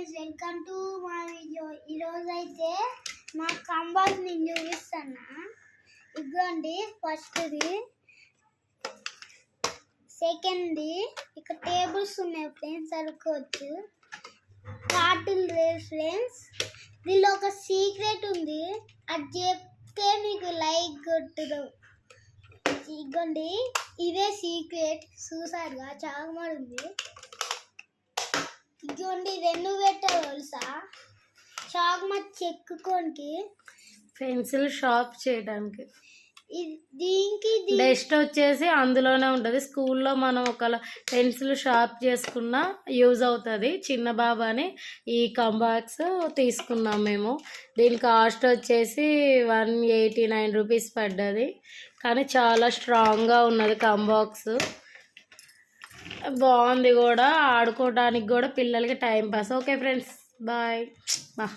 Guys welcome to మా video ఈరోజు అయితే మా కంబాల్ నేను చూపిస్తున్నా. ఇదిగోండి ఫస్ట్ది. సెకండ్ది ఇక్కడ టేబుల్స్ ఉన్నాయి ఫ్రెండ్స్ అనుకోవచ్చు. Cartoon friends. దీనిలో ఒక సీక్రెట్ ఉంది. అది చెప్తే మీకు లైక్ కొట్టుదు ఇదిగోండి ఇదే సీక్రెట్. చూసారుగా చాలా ఉంది. ఇదిగోండి రెండు పెట్టారు తెలుసా? చాక్మ చెక్కుకోనికి పెన్సిల్ షార్ప్ చేయడానికి. దీనికి డస్ట్ వచ్చేసి అందులోనే ఉంటుంది. స్కూల్లో మనం ఒక పెన్సిల్ షార్ప్ చేసుకున్న యూజ్ అవుతుంది. చిన్న బాబా అని ఈ కంబాక్స్ తీసుకున్నాం మేము. దీని కాస్ట్ వచ్చేసి వన్ ఎయిటీ నైన్ రూపీస్ పడ్డది. కానీ చాలా స్ట్రాంగ్గా ఉన్నది కంబాక్స్. బాగుంది కూడా ఆడుకోవడానికి కూడా పిల్లలకి time pass okay friends bye bye